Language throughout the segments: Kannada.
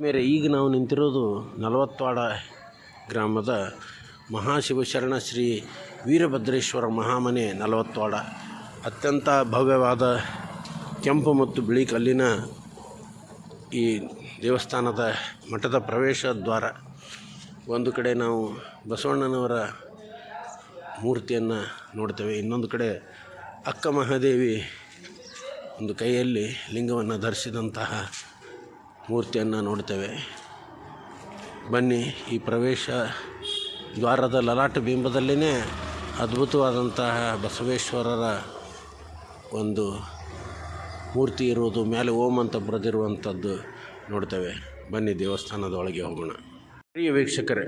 ಮೇರೆ, ಈಗ ನಾವು ನಿಂತಿರೋದು ನಲವತ್ವಾಡ ಗ್ರಾಮದ ಮಹಾಶಿವಶರಣ ಶ್ರೀ ವೀರಭದ್ರೇಶ್ವರ ಮಹಾಮನೆ ನಲವತ್ವಾಡ. ಅತ್ಯಂತ ಭವ್ಯವಾದ ಕೆಂಪು ಮತ್ತು ಬಿಳಿ ಕಲ್ಲಿನ ಈ ದೇವಸ್ಥಾನದ ಮಠದ ಪ್ರವೇಶ ದ್ವಾರ. ಒಂದು ಕಡೆ ನಾವು ಬಸವಣ್ಣನವರ ಮೂರ್ತಿಯನ್ನು ನೋಡ್ತೇವೆ, ಇನ್ನೊಂದು ಕಡೆ ಅಕ್ಕ ಮಹಾದೇವಿ ಒಂದು ಕೈಯಲ್ಲಿ ಲಿಂಗವನ್ನು ಧರಿಸಿದಂತಹ ಮೂರ್ತಿಯನ್ನು ನೋಡ್ತೇವೆ. ಬನ್ನಿ, ಈ ಪ್ರವೇಶ ದ್ವಾರದ ಲಲಾಟ ಬಿಂಬದಲ್ಲಿನೇ ಅದ್ಭುತವಾದಂತಹ ಬಸವೇಶ್ವರರ ಒಂದು ಮೂರ್ತಿ ಇರುವುದು. ಮೇಲೆ ಓಂ ಅಂತ ಬರೆದಿರುವಂಥದ್ದು ನೋಡ್ತೇವೆ. ಬನ್ನಿ, ದೇವಸ್ಥಾನದ ಒಳಗೆ ಹೋಗೋಣ. ಪ್ರಿಯ ವೀಕ್ಷಕರೇ,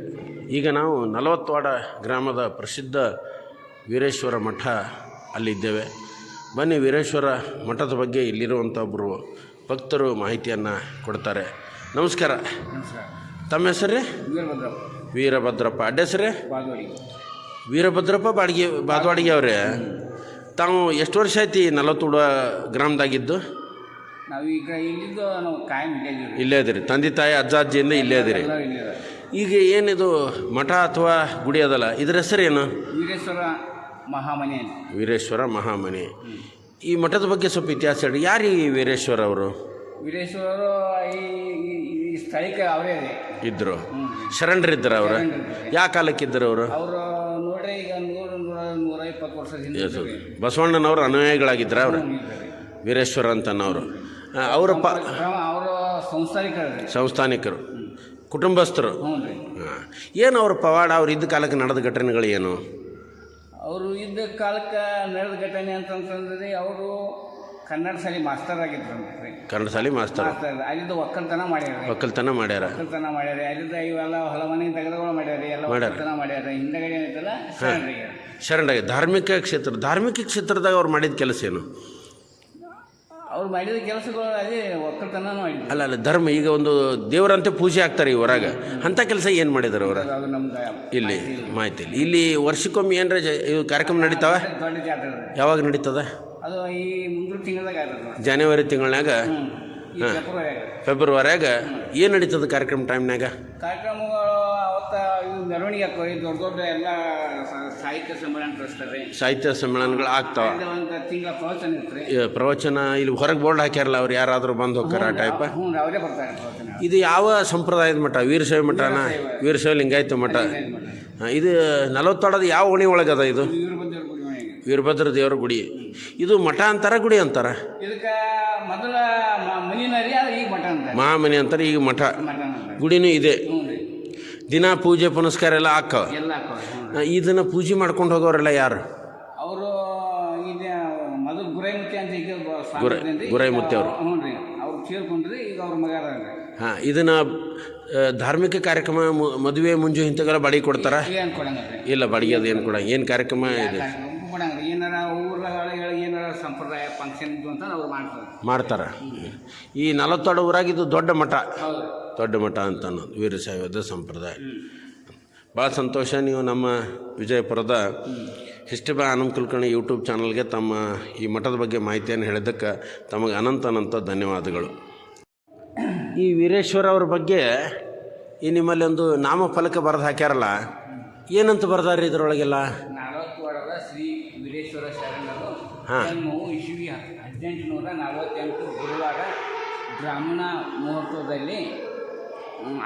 ಈಗ ನಾವು ನಲವತ್ತವಾಡ ಗ್ರಾಮದ ಪ್ರಸಿದ್ಧ ವೀರೇಶ್ವರ ಮಠ ಅಲ್ಲಿದ್ದೇವೆ. ಬನ್ನಿ, ವೀರೇಶ್ವರ ಮಠದ ಬಗ್ಗೆ ಇಲ್ಲಿರುವಂಥ ಒಬ್ಬರು ಭಕ್ತರು ಮಾಹಿತಿಯನ್ನು ಕೊಡ್ತಾರೆ. ನಮಸ್ಕಾರ. ತಮ್ಮ ಹೆಸರು ರೀ ವೀರಭದ್ರಪ್ಪ. ಅಡ್ಡ ಹೆಸರೇ ವೀರಭದ್ರಪ್ಪ ಬಾಡಿಗೆ ಬಾದವಾಡಿಗೆ ಅವರೇ. ತಾವು ಎಷ್ಟು ವರ್ಷ ಐತಿ ನಲವತ್ತೂಡ ಗ್ರಾಮದಾಗಿದ್ದು? ನಾವು ಈಗ ಇಲ್ಲಿದ್ದು ನಾವು ಕಾಯಂ ಇಲ್ಲೇ ಇಲ್ಲೇ ತಂದೆ ತಾಯಿ ಅಜ್ಜ ಅಜ್ಜಿಯಿಂದ ಇಲ್ಲೇ ಇದೆ. ಈಗ ಏನಿದು ಮಠ ಅಥವಾ ಗುಡಿ ಅದಲ್ಲ? ಇದ್ರ ಹೆಸರೇನು? ವೀರೇಶ್ವರ ಮಹಾಮನೆ ವೀರೇಶ್ವರ ಮಹಾಮನೆ. ಈ ಮಠದ ಬಗ್ಗೆ ಸ್ವಲ್ಪ ಇತಿಹಾಸ ಹೇಳಿ ಯಾರು ಈ ವೀರೇಶ್ವರ ಅವರು? ವೀರೇಶ್ವರ ಈ ಈ- ಈ ಸ್ಥಳಕ್ಕೆ ಅವರೇ ಇದೆ ಇದ್ದರು ಶರಣರಿದ್ದರು ಅವರು. ಯಾವ ಕಾಲಕ್ಕಿದ್ದರು ಅವರು? ಅವರು ನೋಡ್ರಿ ಈಗ ನೂರು ನೂರ ನೂರ ಇಪ್ಪತ್ತು ವರ್ಷದ ಹಿಂದೆ. ಇದ್ದಾರೆ. ಬಸವಣ್ಣನವರು ಅನುಯಾಯಿಗಳಾಗಿದ್ರ ಅವರು? ಇದ್ದಾರೆ. ವೀರೇಶ್ವರ ಅಂತನವರು. ಅವರ ಪ ಕ್ರಮ ಅವರು ಸಂಸ್ಥಾನಿಕರು ಸಂಸ್ಥಾನಿಕರು. ಕುಟುಂಬಸ್ಥರು? ಹ್ಞೂ ರೀ. ಹಾಂ. ಏನು ಅವ್ರ ಪವಾಡ ಅವ್ರು ಇದ್ದ ಕಾಲಕ್ಕೆ ನಡೆದ ಘಟನೆಗಳು ಏನು? ಅವರು ಇದ್ದ ಕಾಲಕ್ಕೆ ನಡೆದ ಘಟನೆ ಅಂತಂತಂದ್ರೆ ಅವರು ಕನ್ನಡ ಶಾಲೆ ಮಾಸ್ತರ್ ಆಗಿದ್ರಂತೆ ಕನ್ನಡ ಶಾಲೆ ಮಾಸ್ತರ್ ಮಾಸ್ತರ್ ಅಲ್ಲಿದ್ದು ಒಕ್ಕಲ್ತನ ಮಾಡ್ಯಾರ ಒಕ್ಕಲ್ತನ ಮಾಡ್ಯಾರ. ಒಕ್ಕಲ್ತನ ಮಾಡ್ಯಾರ ಅಲ್ಲಿದ್ದ ಇವೆಲ್ಲ ಹೊಲ ಮನೆ ತೆಗೆದುಗಳು ಮಾಡ್ಯಾರ ಎಲ್ಲ. ಒಕ್ಕಲ್ತನ ಮಾಡ್ಯಾರ ಹಿಂದಗಡೆ ಏನೈತಲ್ಲ ಶರಣರಿಗೆ. ಶರಣಾಗಿ. ಧಾರ್ಮಿಕ ಕ್ಷೇತ್ರ ಧಾರ್ಮಿಕ ಕ್ಷೇತ್ರದಾಗ ಅವ್ರು ಮಾಡಿದ ಕೆಲಸ ಏನು? ಅವ್ರು ಮಾಡಿದ ಕೆಲಸಗಳು ಅದೇ ಒಕ್ಕಲ್ತನ ಅಲ್ಲ ಅಲ್ಲ ಧರ್ಮ ಈಗ ಒಂದು ದೇವರಂತೆ ಪೂಜೆ ಆಗ್ತಾರೆ ಈ ಹೊರಗೆ. ಅಂಥ ಕೆಲಸ ಏನು ಮಾಡಿದಾರೆ ಅವರ? ಇಲ್ಲಿ ಮಾಹಿತಿ ಇಲ್ಲಿ. ಇಲ್ಲಿ ವರ್ಷಕ್ಕೊಮ್ಮೆ ಏನರ ಇವು ಕಾರ್ಯಕ್ರಮ ನಡೀತಾವ. ಯಾವಾಗ ನಡೀತದ? ಅದು ಈ ಮುಂದಿನ ತಿಂಗಳದಾಗ ಜನವರಿ ತಿಂಗಳಾಗ ಈ ಫೆಬ್ರವರಿಯಾಗ ಫೆಬ್ರವರಿಯಾಗ ಏನು ನಡೀತದೆ ಕಾರ್ಯಕ್ರಮ ಟೈಮ್ನಾಗ ಕಾರ್ಯಕ್ರಮ ಅವತ್ತ ಇವು ಮೆರವಣಿಗೆ ಹಾಕೋ ದೊಡ್ಡ ದೊಡ್ಡ ಎಲ್ಲ ಸಾಹಿತ್ಯ ಸಮ್ಮೇಳನ ನಡೆಸ್ತಾರೆ. ಸಾಹಿತ್ಯ ಸಮ್ಮೇಳನಗಳು ಆಗ್ತಾವ. ಒಂದು ತಿಂಗಳ ಪ್ರವಚನ ಇರ್ತಾರೆ ಪ್ರವಚನ ಇಲ್ಲಿ ಹೊರಗೆ ಬೋರ್ಡ್ ಹಾಕ್ಯಾರಲ್ಲ ಅವ್ರು ಯಾರಾದರೂ ಬಂದು ಹೋಗ್ತಾರ ಆ ಟೈಪ್ ಹ್ಞೂ ಅವರೇ ಬರ್ತಾರೆ ಪ್ರವಚನ. ಇದು ಯಾವ ಸಂಪ್ರದಾಯದ ಮಠ? ವೀರಶೈವ ಮಠನ? ವೀರಶೈವ. ಲಿಂಗಾಯತ ಮಠ? ಇದು ನಲವತ್ತೊಡದ ಯಾವ ಓಣಿ ಒಳಗದ ಇದು? ವೀರಭದ್ರ ದೇವರ ಗುಡಿ ಇದು ಮಠ ಅಂತಾರ ಗುಡಿ ಅಂತಾರ? ಇದಕ್ಕೆ ಮೊದಲ ಮನಿನರಿ ಅದು ಈಗ ಮಠ ಅಂತ. ಅಂತಾರೆ ಈಗ ಮಠ. ಗುಡಿನೂ ಇದೆ. ದಿನ ಪೂಜೆ ಪುನಸ್ಕಾರ ಎಲ್ಲ ಹಾಕವ. ಎಲ್ಲ ಇದನ್ನ ಪೂಜೆ ಮಾಡ್ಕೊಂಡು ಹೋಗೋರೆಲ್ಲ ಯಾರು? ಅವರು ಈಗ ಮೊದಲು ಗುರೈಮುತ್ತಿ ಅಂತ ಈಗ ಬ- ಗುರೈ- ಇದ್ರೇನ್ರಿ? ಗುರೈಮುತ್ತಿ ಅವರು. ಹ್ಞೂ ರೀ. ಅವ್ರು ಸೇರ್ಕೊಂಡ್ರಿ ಈಗ ಅವ್ರ ಮಗ ಅದಾನ್ರಿ. ಹಾಂ ಇದನ್ನ ಧಾರ್ಮಿಕ ಕಾರ್ಯಕ್ರಮ ಮದುವೆ ಮುಂಜು ಇಂಥಗೆಲ್ಲ ಬಾಡಿಗೆ ಕೊಡ್ತಾರ? ಏನು ಇಲ್ಲ ಬಾಡಿಗೆ ಅದು ಏನು ಕೊಡ ಏನು ಕಾರ್ಯಕ್ರಮ ಇದೆ ಕೊಡಂಗ್ರಿ ಏನಾರ ಊರಗಳಿಗೆ ಏನಾರ ಸಂಪ್ರದಾಯ ಫಂಕ್ಷನ್ ಅಂತ ಅವ್ರು ಮಾಡ್ತಾರೆ. ಮಾಡ್ತಾರ. ಈ ನಲವತ್ತೆರಡು ಊರಾಗಿದ್ದು ದೊಡ್ಡ ಮಠ. ದೊಡ್ಡ ಮಠ ಅಂತ ಅನ್ನೋದು ವೀರಶೈವದ ಸಂಪ್ರದಾಯ. ಭಾಳ ಸಂತೋಷ ನೀವು ನಮ್ಮ ವಿಜಯಪುರದ history by Anand Kulkarni YouTube ಚಾನಲ್ಗೆ ತಮ್ಮ ಈ ಮಠದ ಬಗ್ಗೆ ಮಾಹಿತಿಯನ್ನು ಹೇಳಿದ್ದಕ್ಕೆ ತಮಗೆ ಅನಂತ ಅನಂತ ಧನ್ಯವಾದಗಳು. ಈ ವೀರೇಶ್ವರ ಅವ್ರ ಬಗ್ಗೆ ಈ ನಿಮ್ಮಲ್ಲಿ ಒಂದು ನಾಮಫಲಕ ಬರೆದು ಹಾಕ್ಯಾರಲ್ಲ ಏನಂತ ಬರ್ದಾರ್ರಿ ಇದರೊಳಗೆಲ್ಲ? ನಲವತ್ತು ವರ್ಷದ ಶ್ರೀ ವೀರೇಶ್ವರ. ಜನ್ಮವು ಹದಿನೆಂಟು ನೂರ ನಲವತ್ತೆಂಟು ಗುರುವಾರ ಬ್ರಾಹ್ಮಣ ಮುಹೂರ್ತದಲ್ಲಿ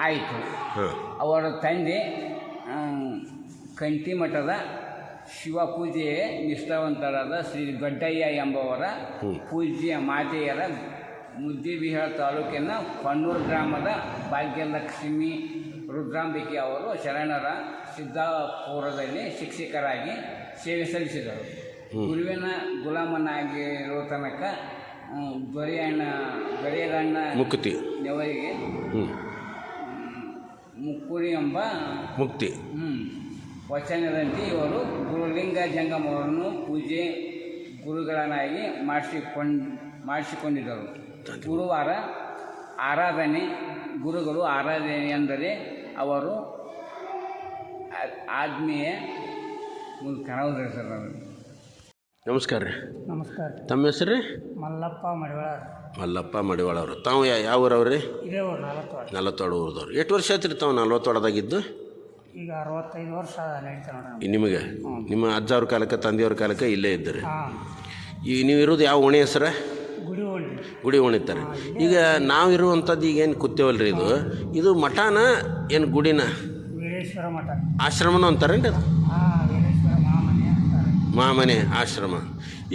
ಆಯಿತು. ಅವರ ತಂದೆ ಕಂಠಿ ಮಠದ ಶಿವ ಪೂಜೆಯ ನಿಷ್ಠಾವಂತರಾದ ಶ್ರೀ ಗಡ್ಡಯ್ಯ ಎಂಬವರ ಪೂಜ್ಯ ಮಾತೆಯರ ಮುದ್ದೇಬಿಹಾಳ ತಾಲೂಕಿನ ಪನ್ನೂರು ಗ್ರಾಮದ ಭಾಗ್ಯಲಕ್ಷ್ಮಿ ರುದ್ರಾಂಬಿಕೆ ಅವರು ಶರಣರ ಸಿದ್ದಾಪುರದಲ್ಲಿ ಶಿಕ್ಷಕರಾಗಿ ಸೇವೆ ಸಲ್ಲಿಸಿದರು. ಗುರುವಿನ ಗುಲಾಮನಾಗಿರೋ ತನಕ ದೊರೆಯಣ್ಣ ದೊರೆಯಗಣ್ಣ ಮುಕ್ತಿ. ನೆವರಿಗೆ ಮುಕ್ಕುರಿ ಎಂಬ ಮುಕ್ತಿ. ಹ್ಞೂ ವಚನದಂತೆ ಇವರು ಗುರುಲಿಂಗ ಜಂಗಮವರನ್ನು ಪೂಜೆ ಗುರುಗಳನ್ನಾಗಿ ಮಾಡಿಸಿಕೊಂಡು ಮಾಡಿಸಿಕೊಂಡಿದ್ದರು. ಗುರುವಾರ ಆರಾಧನೆ ಗುರುಗಳು ಆರಾಧನೆ ಎಂದರೆ ಅವರು ಆದ್ಮೀಯ ಒಂದು ಕನವು ನಾನು ನಮಸ್ಕಾರ ರೀ. ನಮಸ್ಕಾರ ತಮ್ಮ ಹೆಸರು ರೀ? ಮಲ್ಲಪ್ಪ ಮಡಿವಾಳ ಮಲ್ಲಪ್ಪ ಮಡಿವಾಳ ಅವರು ತಾವು ಯಾ- ಯಾವ ಊರವ್ರಿ ಇದೇ ಊರು ನಲವತ್ತು ನಲವತ್ತೇಳು ಊರದವ್ರು. ಎಷ್ಟು ವರ್ಷ ಆಯ್ತು ರೀ ತಾವು ನಲ್ವತ್ತೊಳದಾಗಿದ್ದು? ಈಗ ಅರವತ್ತೈದು ವರ್ಷ ನಡೀತಾ ನೋಡ್ರಿ ನಿಮಗೆ. ನಿಮ್ಮ ಅಜ್ಜ ಅವ್ರ ಕಾಲಕ್ಕೆ ತಂದೆಯವ್ರ ಕಾಲಕ್ಕೆ ಇಲ್ಲೇ ಇದ್ದಾರೆ. ಹಾಂ. ಈಗ ನೀವು ಇರೋದು ಯಾವ ಓಣಿ ಹೆಸರು? ಗುಡಿ ಓಣಿ ಗುಡಿ ಓಣಿತಾರೆ ಈಗ ನಾವು ಇರುವಂಥದ್ದು ಈಗ ಏನು ಕೂತೇವಲ್ಲ ರೀ ಇದು ಇದು ಮಠನ ಏನು ಗುಡಿನ? ವೀರೇಶ್ವರ ಮಠ. ಆಶ್ರಮನೂ ಅದು? ಹಾಂ. ವೀರೇಶ್ವರ ಮಹಾಮನೆ ಮಹಾಮನೆ ಆಶ್ರಮ.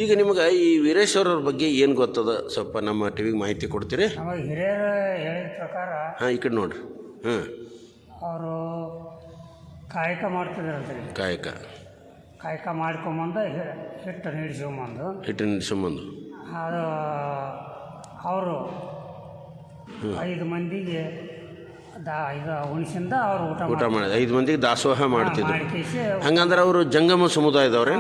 ಈಗ ನಿಮ್ಗೆ ಈ ವೀರೇಶ್ವರರ ಬಗ್ಗೆ ಏನು ಗೊತ್ತದ? ಸ್ವಲ್ಪ ನಮ್ಮ ಟಿವಿಗೆ ಮಾಹಿತಿ ಕೊಡ್ತೀರಿ? ನಮಗೆ ಹಿರಿಯರು ಹೇಳಿದ ಪ್ರಕಾರ ಹಾಂ ಈ ಕಡೆ ನೋಡ್ರಿ. ಹಾಂ ಅವರು ಕಾಯಕ ಮಾಡ್ತಿದ್ರಂತ್ರಿ ಕಾಯಕ. ಕಾಯಕ ಮಾಡ್ಕೊಂಬಂದು ಹಿಟ್ಟು ನೀಡಿಸ್ಕೊಂಬಂದು. ಹಿಟ್ಟು ಸಂಬಂಧ ಅದು ಅವರು ಐದು ಮಂದಿಗೆ ದಾ ಇದು ಉಣಿಸಿಂದ ಅವರು ಊಟ ಮಾಡಿದ ಮಾಡಿ ಐದು ಮಂದಿಗೆ ದಾಸೋಹ ಮಾಡ್ತಿದ್ರು. ಹಂಗಂದ್ರೆ ಅವರು ಜಂಗಮ ಸಮುದಾಯದವ್ರೆ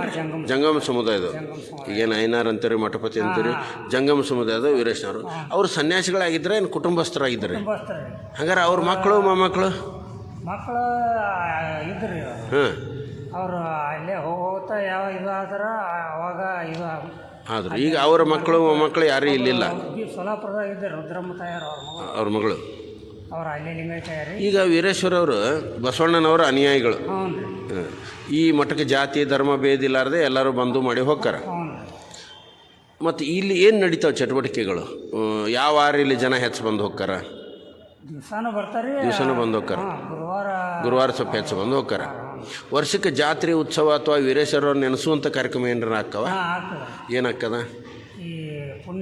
ಜಂಗಮ ಸಮುದಾಯದವರು. ಈಗ ಈಗೇನು ಐನಾರ್ ಅಂತೀರಿ ಮಠಪತಿ ಅಂತೀರಿ ಜಂಗಮ ಸಮುದಾಯದ ವೀರೇಶ್ನವರು. ಅವರು ಸನ್ಯಾಸಿಗಳಾಗಿದ್ರೆ ಏನು ಕುಟುಂಬಸ್ಥರಾಗಿದ್ದಾರೆ ಕುಟುಂಬಸ್ಥರು. ಹಂಗಾರೆ ಅವ್ರ ಮಕ್ಕಳು ಮೊಮ್ಮಕ್ಕಳು ಮಕ್ಕಳು ಇದ್ರಿ ಹಾಂ. ಅವರು ಅಲ್ಲೇ ಹೋಗ್ತಾ ಯಾವ ಇದು ಆದ್ರೆ ಅವಾಗ ಇದು ಆದರು ಈಗ ಅವರ ಮಕ್ಕಳು ಮೊಮ್ಮಕ್ಕಳು ಯಾರೂ ಇಲ್ಲಿಲ್ಲ. ಸೊಲಾಪುರದಾಗ ಇದ್ದಾರೆ ರುದ್ರಮ್ಮ ತಯಾರು ಅವ್ರ ಮಗಳು. ಅವ್ರ ಅಲ್ಲೇ ಈಗ ವೀರೇಶ್ವರ ಅವರು ಬಸವಣ್ಣನವರ ಅನುಯಾಯಿಗಳು. ಹ್ಞೂ ರೀ ಈ ಮಠಕ್ಕೆ ಜಾತಿ ಧರ್ಮ ಭೇದ ಇಲ್ಲಾರ್ದೆ ಎಲ್ಲರೂ ಬಂದು ಮಾಡಿ ಹೋಗ್ತಾರೆ ಹ್ಞೂ ರೀ ಮತ್ತು ಇಲ್ಲಿ ಏನು ನಡೀತಾವೆ ಚಟುವಟಿಕೆಗಳು? ಯಾವ ವಾರ ಇಲ್ಲಿ ಜನ ಹೆಚ್ಚು ಬಂದು ಹೋಗ್ತಾರ ದಿವಸಾನು ಬರ್ತಾರೆ ದಿವಸನೂ ಬಂದು ಹೋಗ್ತಾರ ಹಾಂ ಗುರುವಾರ ಗುರುವಾರ ಸ್ವಲ್ಪ ಹೆಚ್ಚು ಬಂದು ಹೋಗ್ತಾರ ವರ್ಷಕ್ಕೆ ಜಾತ್ರೆ ಉತ್ಸವ ಅಥವಾ ವೀರೇಶ್ವರ ನೆನೆಸುವಂಥ ಕಾರ್ಯಕ್ರಮ ಏನಾರ ಹಾಕವ ಹಾಂ ಆಗ್ತದೆ. ಏನಾಗ್ತದ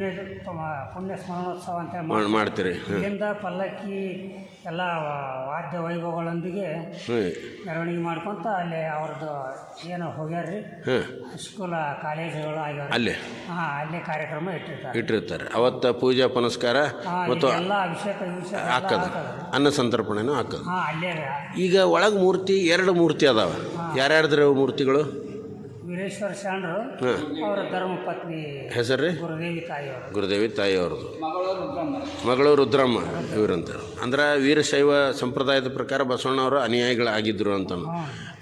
ಪುಣ್ಯ ಪುಣ್ಯ ಸ್ಮರಣೋತ್ಸವ ಅಂತ ಮಾಡ್ತೀರಿ ಇಲ್ಲಿಂದ ಪಲ್ಲಕ್ಕಿ ಎಲ್ಲ ವಾದ್ಯ ವೈಭವಗಳೊಂದಿಗೆ ಮೆರವಣಿಗೆ ಮಾಡ್ಕೊಂತ ಅಲ್ಲಿ ಅವ್ರದ್ದು ಏನು ಹೋಗ್ಯಾರ್ರಿ. ಸ್ಕೂಲ ಕಾಲೇಜುಗಳು ಆಗ್ಯಾವ ಅಲ್ಲಿ? ಹಾಂ ಅಲ್ಲಿ ಕಾರ್ಯಕ್ರಮ ಇಟ್ಟಿರ್ತಾರೆ. ಇಟ್ಟಿರ್ತಾರೆ. ಅವತ್ತು ಪೂಜಾ ಪುನಸ್ಕಾರ ಮತ್ತು ಎಲ್ಲ ಅಭಿಷೇಕ ಹಾಕದ. ಅನ್ನ ಸಂತರ್ಪಣೆನೂ ಹಾಕೋದು. ಹಾಂ ಅಲ್ಲೇ ಈಗ ಒಳಗೆ ಮೂರ್ತಿ ಎರಡು ಮೂರ್ತಿ ಅದಾವ. ಯಾರ್ಯಾರ್ದ್ರಿ ಮೂರ್ತಿಗಳು? ವೀರೇಶ್ವರ ಶಾಂಡ್ರು ಅವರ ಧರ್ಮಪತ್ನಿ ಹೆಸರು ರೀ? ಗುರುದೇವಿ ತಾಯಿಯವರು ಗುರುದೇವಿ ತಾಯಿಯವ್ರದ್ದು ಮಗಳು ರುದ್ರಮ್ಮ ಇವರಂತ. ಅಂದ್ರೆ ವೀರಶೈವ ಸಂಪ್ರದಾಯದ ಪ್ರಕಾರ ಬಸವಣ್ಣವರು ಅನುಯಾಯಿಗಳಾಗಿದ್ದರು ಅಂತ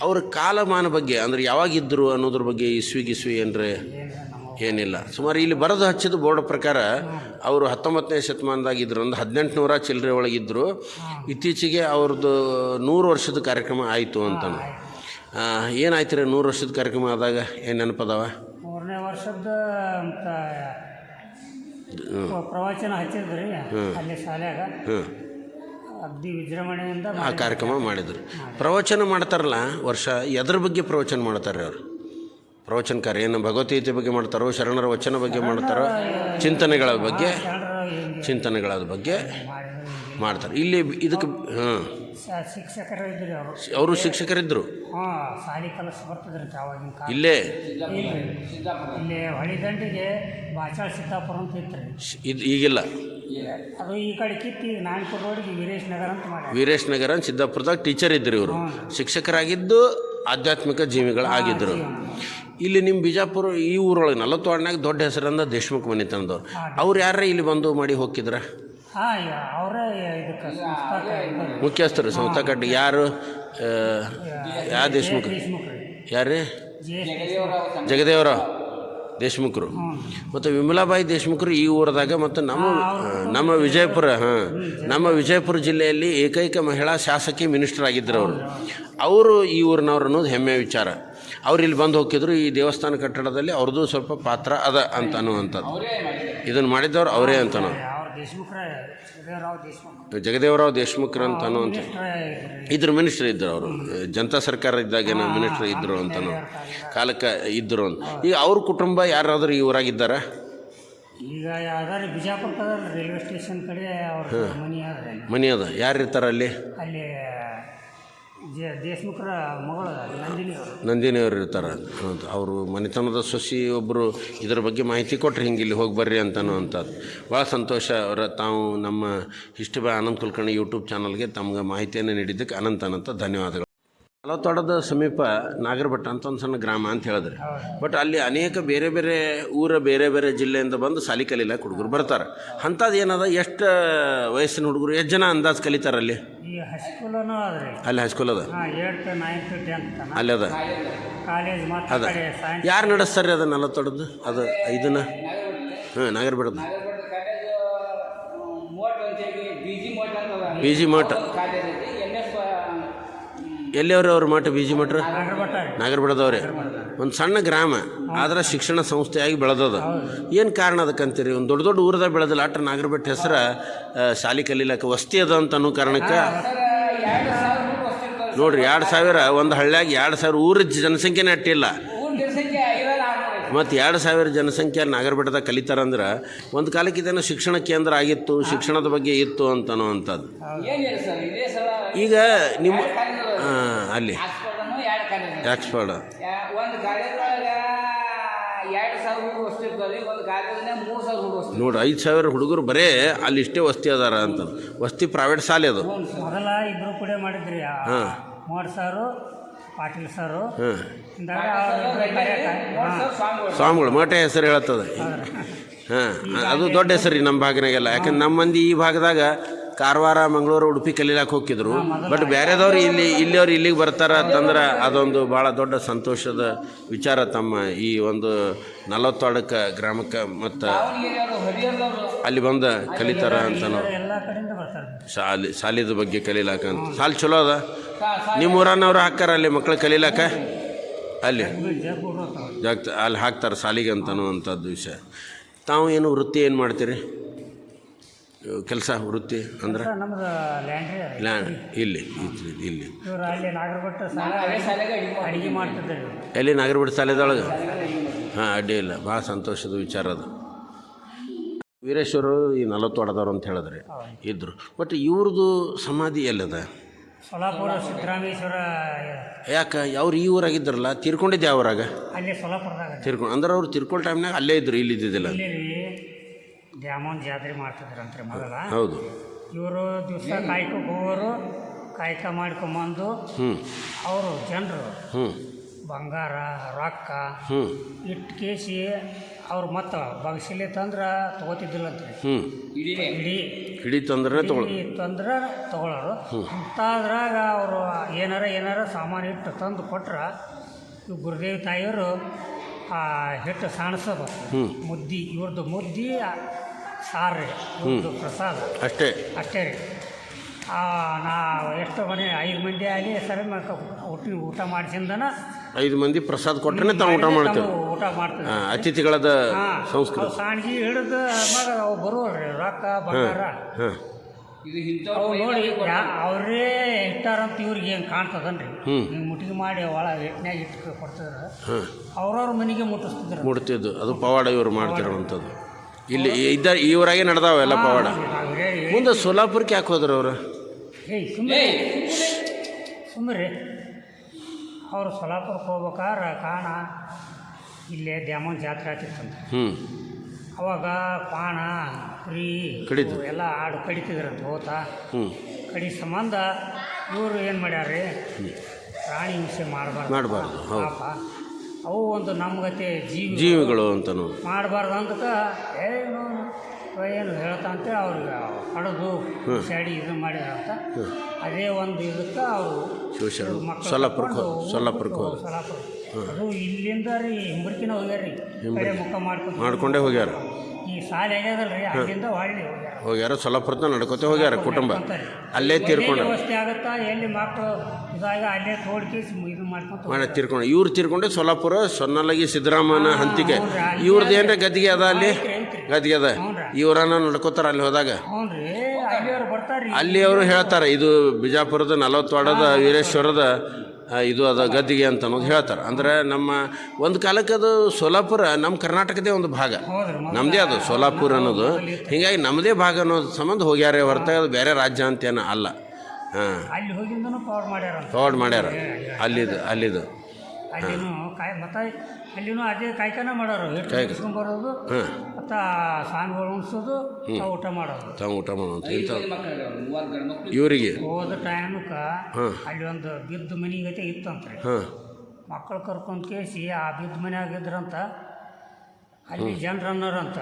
ಅವ್ರ ಕಾಲಮಾನ ಬಗ್ಗೆ ಅಂದ್ರೆ ಯಾವಾಗಿದ್ದರು ಅನ್ನೋದ್ರ ಬಗ್ಗೆ ಇಸ್ವಿ ಗಿಸ್ವಿ ಏನ್ರಿ? ಏನಿಲ್ಲ. ಸುಮಾರು ಇಲ್ಲಿ ಬರೆದು ಹಚ್ಚಿದ ಬೋರ್ಡ್ ಪ್ರಕಾರ ಅವರು ಹತ್ತೊಂಬತ್ತನೇ ಶತಮಾನದಾಗಿದ್ದರು ಒಂದು ಹದಿನೆಂಟುನೂರ ಚಿಲ್ಲರೆ ಒಳಗಿದ್ದರು ಇತ್ತೀಚೆಗೆ ಅವ್ರದ್ದು ನೂರು ವರ್ಷದ ಕಾರ್ಯಕ್ರಮ ಆಯಿತು ಅಂತ ಏನಾಯ್ತು ರೀ ನೂರು ವರ್ಷದ ಕಾರ್ಯಕ್ರಮ ಆದಾಗ ಏನು ನೆನಪದಾವ? ಮೂರನೇ ವರ್ಷದ ಅಂತ ಪ್ರವಚನ ಹಚ್ಚಿದ್ರಿ ಅಲ್ಲಿ ಶಾಲ್ಯಾಗ. ಅಗ್ದಿ ವಿಜೃಂಭಣೆಯಿಂದ ಆ ಕಾರ್ಯಕ್ರಮ ಮಾಡಿದ್ರು. ಪ್ರವಚನ ಮಾಡ್ತಾರಲ್ಲ ವರ್ಷ ಎದ್ರ ಬಗ್ಗೆ ಪ್ರವಚನ ಮಾಡ್ತಾರೆ ಅವರು? ಪ್ರವಚನಕಾರ ಏನು ಭಗವದ್ಗೀತೆ ಬಗ್ಗೆ ಮಾಡ್ತಾರೋ ಶರಣರ ವಚನ ಬಗ್ಗೆ ಮಾಡ್ತಾರೋ ಚಿಂತನೆಗಳ ಬಗ್ಗೆ ಚಿಂತನೆಗಳ ಬಗ್ಗೆ. ಮಾಡ್ತಾರೆ. ಇಲ್ಲಿ ಇದಕ್ಕೆ ಹಾಂ. ಶ- ಶಿಕ್ಷಕರು ಇದ್ರಿ ಅವರು ಅವರು ಶಿಕ್ಷಕರಿದ್ದರು ಹಾಂ ಶಾಲಿ ಕಲಸ ಬರ್ತಿದ್ರಂತೆ ಅವಾಗಿನ ಕಾಲ ಇಲ್ಲೇ. ಇಲ್ರಿ ಇಲ್ಲಿ ಹೊಳಿ ಬಾಚಾಳ ಸಿದ್ದಾಪುರ ಅಂತ ಇತ್ತು ಇದು ಈಗಿಲ್ಲ. ಅದು ಈ ಕಡೆ ಕಿತ್ತಿ ಈಗ ನಾನ್ಪುರ ರೋಡಿಗೆ ವೀರೇಶ್ ನಗರ ಅಂತ ವೀರೇಶ್ ನಗರ ಸಿದ್ದಾಪುರದಾಗ ಟೀಚರ್ ಇದ್ದರು ಇವರು. ಶಿಕ್ಷಕರಾಗಿದ್ದು ಆಧ್ಯಾತ್ಮಿಕ ಜೀವಿಗಳು ಆಗಿದ್ದರು ಇಲ್ಲಿ ನಿಮ್ಮ ಬಿಜಾಪುರ ಈ ಊರೊಳಗೆ ನಲವತ್ತೊಳನಾಗ ದೊಡ್ಡ ಹೆಸರಂದ ದೇಶಮುಖ ಮನೆತನದವ್ರು. ಅವ್ರು ಯಾರೇ ಇಲ್ಲಿ ಬಂದು ಮಾಡಿ ಹೋಗಿದ್ರ ಹಾಂ ಅವರೇ ಇದಕ್ಕೆ ಮುಖ್ಯಸ್ಥರು ಸಂಸ್ಥಾ ಕಟ್ಟಿ ಯಾರು? ಯಾ ಯಾವ ದೇಶಮುಖ ಯಾರೇ? ಜಿ ಎಸ್ ದೇಶಮುಖರು. ಮತ್ತು ವಿಮಲಾಬಾಯಿ ದೇಶಮುಖರು ಈ ಊರದಾಗ ಮತ್ತು ನಮ್ಮ ನಮ್ಮ ವಿಜಯಪುರ ಹಾಂ ನಮ್ಮ ವಿಜಯಪುರ ಜಿಲ್ಲೆಯಲ್ಲಿ ಏಕೈಕ ಮಹಿಳಾ ಶಾಸಕಿ ಮಿನಿಸ್ಟರ್ ಆಗಿದ್ದರು ಅವರು. ಅವರು ಈ ಊರಿನವ್ರು ಅನ್ನೋದು ಹೆಮ್ಮೆಯ ವಿಚಾರ. ಅವ್ರು ಇಲ್ಲಿ ಬಂದು ಹೋಗಿದ್ರು ಈ ದೇವಸ್ಥಾನ ಕಟ್ಟಡದಲ್ಲಿ ಅವ್ರದ್ದು ಸ್ವಲ್ಪ ಪಾತ್ರ ಅದ ಅಂತ ಅನ್ನುವಂಥದ್ದು. ಇದನ್ನು ಮಾಡಿದ್ದವ್ರು ಅವರೇ ಅಂತ ನಾವು ದೇಶಮುಖರೇ ಸುದೇವರಾವ್ ದೇಶಮುಖ ಜಗದೇವರಾವ್ ದೇಶ್ಮುಖರ ಅಂತ. ಅನ್ನುವಂಥ ಮಿನಿಸ್ಟ್ರೇ ಇದ್ರ ಮಿನಿಸ್ಟರ್ ಇದ್ದರು ಅವರು. ಜನತಾ ಸರ್ಕಾರ ಇದ್ದಾಗೇನ ಮಿನಿಸ್ಟರ್ ಇದ್ದರು ಅಂತನೂ. ಕಾಲಕ್ಕೆ ಇದ್ದರು ಅಂತ. ಈಗ ಅವ್ರ ಕುಟುಂಬ ಯಾರಾದರೂ ಈ ಊರಾಗಿದ್ದಾರ? ಈಗ ಯಾವ್ದಾರು ಬಿಜಾಪುರ ರೈಲ್ವೆ ಸ್ಟೇಷನ್ ಕಡೆ ಅವ್ರ ಮನೆ ಆದ್ರೆ ಮನೆ ಅದ. ಯಾರು ಇರ್ತಾರೆ ಅಲ್ಲಿ? ಅಲ್ಲಿ ದೇಶಮುಖರ ಮಗಳು ನಂದಿನಿ ಅವರು. ನಂದಿನಿಯವರು ಇರ್ತಾರೆ. ಅವರು ಮನೆತನದ ಸೊಸಿ ಒಬ್ಬರು ಇದರ ಬಗ್ಗೆ ಮಾಹಿತಿ ಕೊಟ್ಟರೆ ಹಿಂಗೆ ಇಲ್ಲಿ ಹೋಗಿ ಬರ್ರಿ ಅಂತನೋ ಅಂತದ್ದು ಭಾಳ ಸಂತೋಷ ಅವರ ತಾವು ನಮ್ಮ ಇಷ್ಟು ಬೈ ಆನಂದ್ ಕುಲಕರ್ಣಿ ಯೂಟ್ಯೂಬ್ ಚಾನಲ್ಗೆ ತಮ್ಗೆ ಮಾಹಿತಿಯನ್ನು ನೀಡಿದ್ದಕ್ಕೆ ಅನಂತ ಅನಂತ ಧನ್ಯವಾದಗಳು. ಮಲತೋಟದ ಸಮೀಪ ನಾಗರಭಟ್ಟ ಅಂತ ಒಂದು ಸಣ್ಣ ಗ್ರಾಮ ಅಂತ ಹೇಳಿದ್ರೆ. ಬಟ್ ಅಲ್ಲಿ ಅನೇಕ ಬೇರೆ ಬೇರೆ ಊರ ಬೇರೆ ಬೇರೆ ಜಿಲ್ಲೆಯಿಂದ ಬಂದು ಸಾಲಿ ಕಲೀಲಾಕ ಹುಡುಗರು ಬರ್ತಾರೆ. ಅಂಥದ್ದು ಏನದ ಎಷ್ಟು ವಯಸ್ಸಿನ ಹುಡುಗರು, ಎಷ್ಟು ಜನ ಅಂದಾಜು ಕಲಿತಾರೆ ಅಲ್ಲಿ ಹೈಸ್ಕೂಲೂ ಅದ್ರಿ ಅಲ್ಲಿ ಹೈಸ್ಕೂಲ್ ಅದ? ಹಾಂ ಏಳ್ತ್ ನೈನ್ತ್ ಟೆಂತ್ ತನ ಅಲ್ಲಿ ಅದ? ಕಾಲೇಜ್ ಮತ್ತು ಆ ಕಡೆ ಸೈನ್ಸ್ ಯಾರು ನಡೆಸ್ತಾರೆ ಅದು ನಲವತ್ತೊಡದು ಅದು ಇದನ್ನ ಹಾಂ ನಾಗರ ಪಂಚಾಯತಿ ಬಿ ಜಿ ಮಠ ಅಂತ ಬಿ ಜಿ ಮಠ. ಕಾಲೇಜ್ ಐತಿ ಎನ್ ಎಫ್ ಎಲ್ಲಿಯವ್ರಿ ಅವ್ರ ಮಠ ಬಿ ಜಿ ಮಠರು ನಾಗರಬಡದವ್ರೆ ಒಂದು ಸಣ್ಣ ಗ್ರಾಮ. ಆದ್ರೆ ಶಿಕ್ಷಣ ಸಂಸ್ಥೆಯಾಗಿ ಬೆಳೆದದ. ಏನು ಕಾರಣ ಅದಕ್ಕಂತೀರಿ? ಒಂದು ದೊಡ್ಡ ದೊಡ್ಡ ಊರದಾಗ ಬೆಳೆದಿಲ್ಲ ಆಟ ನಾಗರಬೆಟ್ಟ ಹೆಸರ ಶಾಲೆ ಕಲೀಲಕ್ಕೆ ವಸ್ತಿ ಅದ ಅಂತ ಅನ್ನೋ ಕಾರಣಕ್ಕೆ? ನೋಡ್ರಿ ಎರಡು ಸಾವಿರ ಒಂದು ಹಳ್ಳ್ಯಾಗ ಎರಡು ಸಾವಿರ ಊರ ಜನಸಂಖ್ಯೆನೇ ಅಟ್ಟಿಲ್ಲ. ಮತ್ತು ಎರಡು ಸಾವಿರ ಜನಸಂಖ್ಯೆ ನಾಗರಬೆಟ್ಟದಾಗ ಕಲಿತಾರಂದ್ರೆ ಒಂದು ಕಾಲಕ್ಕೆ ಇದೇನೋ ಶಿಕ್ಷಣ ಕೇಂದ್ರ ಆಗಿತ್ತು ಶಿಕ್ಷಣದ ಬಗ್ಗೆ ಇತ್ತು ಅಂತ ಅಂಥದ್ದು ಸರ್ ಇದೇ ಈಗ ನಿಮ್ಮ ಅಲ್ಲಿ. ಆಕ್ಸ್ಫರ್ಡ್. ಒಂದು ಎರಡು ಸಾವಿರ ಮೂರು ಸಾವಿರ ವಸ್ತಿ ನೋಡ್ರಿ ಐದು ಸಾವಿರ ಹುಡುಗರು ಬರೇ ಅಲ್ಲಿ ಇಷ್ಟೇ ವಸ್ತಿ ಅದಾರ ಅಂತ ವಸ್ತಿ ಪ್ರೈವೇಟ್ ಶಾಲೆ ಅದು. ಮೊದಲ ಇಬ್ರು ಕೂಡ ಮಾಡಿದ್ರಿ ಹಾಂ. ಮೋಡ್ ಸಾರು ಪಾಟೀಲ್ ಸರ್. ಸ್ವಾಮಿಗಳು. ಸ್ವಾಮಿಗಳು ಮಠ ಹೆಸರು ಹೇಳ್ತದೆ. ಹಾಂ ಅದು ದೊಡ್ಡ ಹೆಸರು ರೀ ನಮ್ಮ ಭಾಗನಾಗೆಲ್ಲ ಯಾಕಂದ್ರೆ ನಮ್ಮ ಮಂದಿ ಈ ಭಾಗದಾಗ ಕಾರವಾರ ಮಂಗಳೂರು ಉಡುಪಿ ಕಲೀಲಕ್ಕೆ ಹೋಗಿದ್ರು ಬಟ್ ಬೇರೆದವ್ರು ಇಲ್ಲಿ ಇಲ್ಲಿಯವ್ರು ಇಲ್ಲಿಗೆ ಬರ್ತಾರ ಅಂತಂದ್ರೆ ಅದೊಂದು ಭಾಳ ದೊಡ್ಡ ಸಂತೋಷದ ವಿಚಾರ ತಮ್ಮ ಈ ಒಂದು ನಲವತ್ತಾಡಕ್ಕೆ ಗ್ರಾಮಕ್ಕೆ ಮತ್ತು ಅಲ್ಲಿ ಬಂದು ಕಲಿತಾರ ಅಂತ ನಾವು. ಶಾಲಿ ಶಾಲಿದ ಬಗ್ಗೆ ಕಲೀಲಾಕ ಅಂತ. ಶಾಲೆ ಚಲೋ ಅದ. ನಿಮ್ಮ ಊರನ್ನವ್ರು ಹಾಕ್ತಾರ ಅಲ್ಲಿ ಮಕ್ಕಳು ಕಲೀಲಾಕ? ಅಲ್ಲಿ. ಜಾಗ ಜಾಗ್ತ ಅಲ್ಲಿ ಹಾಕ್ತಾರೆ ಸಾಲಿಗೆ ಅಂತ ಅಂಥದ್ದು ವಿಷಯ. ತಾವು ಏನು ವೃತ್ತಿ ಏನು ಮಾಡ್ತೀರಿ? ಕೆಲಸ ವೃತ್ತಿ ಅಂದ್ರೆ ನಮ್ದು ಲ್ಯಾಂಡ್ರಿ ಲ್ಯಾಂಡ್ ಇಲ್ಲಿ ಇಲ್ಲಿ ಇವ್ರು ಅಲ್ಲಿ ನಾಗರಭಟ್ಟ ಅಡಿಗೆ ಎಲ್ಲಿ ನಾಗರಬಿಡ ಶಾಲೆದೊಳಗೆ? ಹಾಂ ಅಡ್ಡಿ ಇಲ್ಲ. ಭಾಳ ಸಂತೋಷದ ವಿಚಾರ ಅದು. ವೀರೇಶ್ವರರು ಈ ನಲವತ್ತು ಹೊಡೆದವ್ರು ಅಂತ ಹೇಳಿದ್ರೆ ಇದ್ರು. ಬಟ್ ಇವ್ರದ್ದು ಸಮಾಧಿ ಎಲ್ಲದ? ಸೊಲಾಪುರ ಸಿದ್ದರಾಮೇಶ್ವರ ಯಾಕೆ? ಅವ್ರು ಈ ಊರಾಗಿದ್ದರಲ್ಲ? ತೀರ್ಕೊಂಡಿದ್ದೆ ಅವರಾಗ? ಅಲ್ಲೇ ಸೊಲಾಪುರದಾಗ. ತಿರ್ಕೊಂಡು ಅಂದ್ರೆ ಅವ್ರು ತಿರ್ಕೊಂಡು ಟೈಮ್ನಾಗ ಅಲ್ಲೇ ಇದ್ರು ಇಲ್ಲಿ ಇದ್ದಿದ್ದಿಲ್ಲ? ಇಲ್ಲಿ ರೀ ದ್ಯಾಮೋನ್ ಜಾತ್ರೆ ಮಾಡ್ತಿದ್ರಂತ್ರಿ ಮೊದಲ. ಹೌದು. ಇವರು ದಿವಸ ಕಾಯ್ಕೊ ಹೋಗೋರು ಕಾಯ್ಕ ಮಾಡ್ಕೊಂಬಂದು ಅವರು ಜನರು. ಹ್ಞೂ ಬಂಗಾರ ರೊಕ್ಕ ಹ್ಞೂ ಇಟ್ಟು ಕೇಸಿ ಅವ್ರು ಮತ್ತೆ ಬಗ್ಸಿಲಿ ತಂದ್ರೆ ತೊಗೋತಿದ್ದಿಲ್ಲಂತ್ರಿ. ಇಡೀ ಇಡಿ ತಂದ್ರೆ ತಂದ್ರೆ ತೊಗೊಳೋರು. ಅಂಥದ್ರಾಗ ಅವರು ಏನಾರ ಏನಾರ ಸಾಮಾನು ಇಟ್ಟು ತಂದು ಕೊಟ್ರೆ ಇವು ಗುರುದೇವಿ ತಾಯಿಯವರು ಆ ಹಿಟ್ಟು ಸಾಣಿಸೋದು. ಮುದ್ದಿ ಇವ್ರದ್ದು ಮುದ್ದಿ ಸಾರು ರೀ ಇವ್ರದ್ದು ಪ್ರಸಾದ. ಅಷ್ಟೇ. ಅಷ್ಟೇ ರೀ. ಆ, ನಾ ಎಷ್ಟು ಮನೆ ಐದು ಮಂದಿ ಆಗಲಿ ಸರಿ ಊಟ ಊಟ ಮಾಡಿಸಿಂದನ ಐದು ಮಂದಿ ಪ್ರಸಾದ ಕೊಟ್ಟರೆ ತಾವು ಊಟ ಮಾಡ್ತೇವೆ. ಊಟ ಮಾಡ್ತೀವಿ. ಹಾಂ ಅತಿಥಿಗಳದ ಹಾಂ ಸಂಸ್ಕೃತಿ. ಸಾಣಿಗೆ ಹಿಡಿದು ಮಗ ಅವು ಬರುವಲ್ರಿ ರೊಕ್ಕ ಬಂಗಾರ. ಅವು ನೋಡಿ ಅವರೇ ಇಟ್ಟಾರಂತ ಇವ್ರಿಗೆ ಏನು ಕಾಣ್ತದನ್ರಿ. ನೀವು ಹಿಂಗೆ ಮುಟ್ಟಿಗೆ ಮಾಡಿ ಒಳ ಎಟ್ನಾಗ ಇಟ್ಟು ಕೊಡ್ತಿದ್ರು. ಅವ್ರವ್ರ ಮನೆಗೆ ಮುಟ್ಟಿಸ್ತಿದ್ರು. ಮುಡ್ತಿದ್ದು ಅದು ಪವಾಡ ಇವರು ಮಾಡ್ತಿರೋವಂಥದ್ದು. ಇಲ್ಲಿ ಇದ್ದ ಈ ಊರಾಗೆ ನಡೆದಾವ ಎಲ್ಲ ಪವಾಡ. ಮುಂದೆ ಸೋಲಾಪುರಕ್ಕೆ ಯಾಕೆ ಹೋದ್ರು ಅವರು? ಸುಮ್ಮನೆ ಸುಮ್ಮನೆ ಅವರು ಸೋಲಾಪುರಕ್ಕೆ ಹೋಗ್ಬೇಕಾದ್ರೆ ಕಾಣ ಇಲ್ಲೇ ದ್ಯಾಮನ್ ಜಾತ್ರೆ ಆಗ್ತಿತ್ತಂತ. ಹ್ಞೂ ಅವಾಗ ಪಾಣ ಕುರಿ ಕಡಿದು. ಎಲ್ಲ ಆಡು ಕಡಿತಿದ್ರಂತ ಹೋತ. ಹ್ಞೂ ಕಡಿ ಸಂಬಂಧ ಇವರು ಏನು ಮಾಡ್ಯಾರ್ರಿ? ಪ್ರಾಣಿ ಹಿಂಸೆ ಮಾಡಬಾರ್ದು. ಮಾಡಬಾರ್ದು ಪಾಪ. ಅವು ಒಂದು ನಮ್ಗತೆ ಜೀವಿ ಜೀವಿಗಳು. ಅಂತನೂ. ಮಾಡಬಾರ್ದು ಅಂತ ಏನು ಏನು ಹೇಳ್ತಾ ಅಂತೇಳಿ ಅವ್ರಿಗೆ ಹೊಡೆದು ಸೈಡಿ ಇದು ಮಾಡಿದ್ರು ಅಂತ ಅದೇ ಒಂದು ಇದಕ್ಕೆ ಅವರು ಶಿವಶರಣ. ಸೊಲ್ಲಾಪುರಕ್ಕೆ ಸೊಲ್ಲಾಪುರಕ್ಕೆ ಸೊಲ್ಲಾಪುರ. ಅದು ಇಲ್ಲಿಂದ ರೀ ಹಿಂಬರ್ಕಿನ ರೀ ಕಡೆ ಮುಖ ಮಾಡ್ಕೊಂಡು ಮಾಡ್ಕೊಂಡೇ ಹೋಗ್ಯಾರ. ಈ ಸಾಲ ಅಲ್ಲಿಂದ ಹೊಳ್ಳಿ ಹೋಗ್ಯಾರ. ಹೋಗ್ಯಾರ ಸೊಲ್ಲಾಪುರದ ನಡ್ಕೋತೆ ಹೋಗ್ಯಾರ ಕುಟುಂಬ. ಅಲ್ಲೇ ತೀರ್ಕೊಂಡು. ವ್ಯವಸ್ಥೆ ಆಗುತ್ತಾ ಎಲ್ಲಿ ಮಕ್ಕಳು ಇದಾಗ ಅಲ್ಲೇ ತೋಡ್ಕೇಸಿ ಇದು ಮಾಡ್ಕೊಂತ ಮಾಡ ತೀರ್ಕೊಂಡು. ಇವ್ರು ತೀರ್ಕೊಂಡು ಸೊಲ್ಲಾಪುರ ಸೊನ್ನಲಗಿ ಸಿದ್ದರಾಮನ ಹಂತಿಗೆ ಇವ್ರದ್ದು ಏನ್ರ ಗದ್ದಿಗೆ ಅದ ಅಲ್ಲಿ? ಗದ್ದಿಗೆ ಅದ? ಇವ್ರನ್ನ ನಡ್ಕೋತಾರ ಅಲ್ಲಿ ಹೋದಾಗ? ಹ್ಞೂ ರೀ ಅಲ್ಲಿಯವ್ರು ಬರ್ತಾರ್ರಿ. ಅಲ್ಲಿ ಅವರು ಹೇಳ್ತಾರೆ ಇದು ಬಿಜಾಪುರದ ನಲವತ್ತವಾಡದ ವೀರೇಶ್ವರದ ಇದು ಅದ ಗದ್ದಿಗೆ ಅಂತ ಅನ್ನೋದು ಹೇಳ್ತಾರೆ. ಅಂದ್ರೆ ನಮ್ಮ ಒಂದು ಕಾಲಕ್ಕೆ ಅದು ಸೋಲಾಪುರ ನಮ್ಮ ಕರ್ನಾಟಕದೇ ಒಂದು ಭಾಗ. ನಮ್ಮದೇ ಅದು ಸೋಲಾಪುರ ಅನ್ನೋದು. ಹೀಗಾಗಿ ನಮ್ಮದೇ ಭಾಗ ಅನ್ನೋದು ಸಂಬಂಧ ಹೋಗ್ಯಾರೇ ಹೊರತಾಗ ಅದು ಬೇರೆ ರಾಜ್ಯ ಅಂತೇನೋ ಅಲ್ಲ. ಹಾಂ. ಫಾರ್ವರ್ಡ್ ಮಾಡ್ಯಾರ. ಅಲ್ಲಿದು ಅಲ್ಲಿದು. ಅಲ್ಲಿನೂ ಕಾಯಿ ಮತ್ತೆ ಅಲ್ಲಿನೂ ಅದೇ ಕಾಯ್ಕನ ಮಾಡೋರು. ಹಿಟ್ಟು ಬರೋದು ಮತ್ತು ಸ್ವಾಮಿಗಳು ಉಣಿಸೋದು ಊಟ ಮಾಡೋದು. ತಾವು ಊಟ ಮಾಡೋದು ಇಂಥ ಇವರಿಗೆ? ಹೋದ ಟೈಮಕ್ಕೆ. ಅಲ್ಲಿ ಒಂದು ಬಿದ್ದ ಮನೆಗತೆ ಇತ್ತಂತ್ರಿ. ಹಾಂ. ಮಕ್ಕಳು ಕರ್ಕೊಂಡು ಕೇಸಿ ಆ ಬಿದ್ದ ಮನ್ಯಾಗ ಇದ್ರಂತ ಅಲ್ಲಿ ಜನರು ಅನ್ನೋರಂತ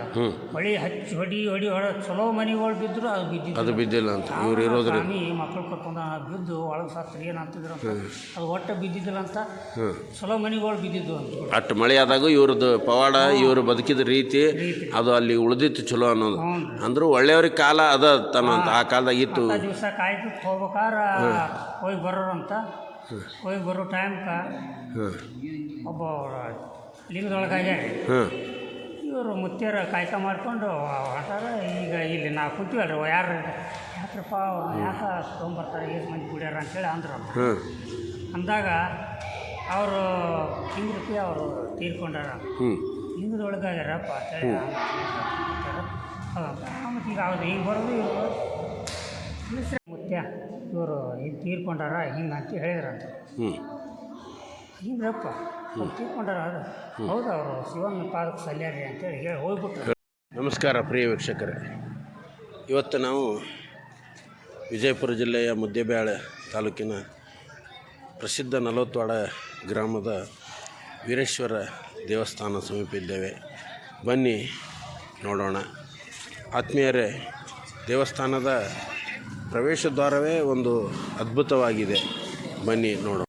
ಹೊಳಿ ಹಚ್ಚಿ ಹೊಡಿ ಹೊಡಿ ಹೊಡ ಚಲೋ ಮನೆಗಳು ಬಿದ್ದರು ಅದು ಬಿದ್ದಿದ್ದು ಅದು ಬಿದ್ದಿಲ್ಲ ಅಂತ. ಇವ್ರು ಇರೋದ್ರಿ ಸ್ವಾಮಿ ಮಕ್ಕಳು ಕರ್ಕೊಂಡು ಬಿದ್ದು ಒಳಗೆ ಸತ್ರ ಏನು ಅಂತಿದ್ರು ಅಂತ. ಅದು ಒಟ್ಟು ಬಿದ್ದಿದ್ದಿಲ್ಲ ಅಂತ ಚಲೋ ಮನೆಗಳು ಬಿದ್ದಿದ್ದು ಅಂತ ಅಷ್ಟು ಮಳೆ ಆದಾಗ ಇವ್ರದ್ದು ಪವಾಡ ಇವರು ಬದುಕಿದ ರೀತಿ ಅದು ಅಲ್ಲಿ ಉಳಿದಿತ್ತು ಚಲೋ ಅನ್ನೋದು. ಅಂದ್ರೆ ಒಳ್ಳೆಯವ್ರಿಗೆ ಕಾಲ ಅದ ತನ್ನ ಅಂತ. ಆ ಕಾಲದಾಗ ಇತ್ತು. ದಿವಸ ಕಾಯ್ಬಿಟ್ಟು ಹೋಗ್ಬೇಕಾರ ಹೋಗಿ ಬರೋರಂತ. ಹೋಗಿ ಬರೋ ಟೈಮ್ಗೆ ಒಬ್ಬ ಲಿಂಗದೊಳಗಾಗ್ಯಾರ ಇವರು ಮುತ್ಯರ ಕಾಯಕ ಮಾಡಿಕೊಂಡು ಹೊಂಟಾರ ಈಗ ಇಲ್ಲಿ ನಾವು ಕೂತೀವಲ್ರಿ ಯಾರು ಯಾಕ್ರಪ್ಪ ಯಾಕೆ ತೊಗೊಂಬರ್ತಾರೆ ಎಷ್ಟು ಮಂದಿ ಕುಡಿಯಾರ? ಅಂತೇಳಿ ಅಂದ್ರು ಅವ್ರು. ಅಂದಾಗ ಅವರು ಹಿಂಗ್ರಿಪಿ ಅವರು ತೀರ್ಕೊಂಡಾರ. ಹಿಂಗದೊಳಗಾಗ್ಯಾರಪ್ಪ ಅಂತೇಳಿ ಮತ್ತು ಈಗ ಅವ್ರು ಈಗ ಬರೋದು ಇವರು. ಮುತ್ಯ ಇವರು ಹಿಂಗೆ ತೀರ್ಕೊಂಡಾರ ಹಿಂಗೆ ಅಂತ ಹೇಳಿದ್ರಂತ. ಹಿಂಗ್ರಪ್ಪ ಹೌದು ಅವರು ಶಿವನ ಪಾದಕ್ಕೆ ಸಲ್ಯಾರಿ ಅಂತೇಳಿ ಹೇಳಿ ಹೋಗ್ಬಿಟ್ರು. ನಮಸ್ಕಾರ ಪ್ರಿಯ ವೀಕ್ಷಕರೇ. ಇವತ್ತು ನಾವು ವಿಜಯಪುರ ಜಿಲ್ಲೆಯ ಮುದ್ದೇಬಾಳೆ ತಾಲೂಕಿನ ಪ್ರಸಿದ್ಧ ನಲವತ್ತವಾಡ ಗ್ರಾಮದ ವೀರೇಶ್ವರ ದೇವಸ್ಥಾನ ಸಮೀಪ ಇದ್ದೇವೆ. ಬನ್ನಿ ನೋಡೋಣ. ಆತ್ಮೀಯರೇ ದೇವಸ್ಥಾನದ ಪ್ರವೇಶ ದ್ವಾರವೇ ಒಂದು ಅದ್ಭುತವಾಗಿದೆ. ಬನ್ನಿ ನೋಡೋಣ.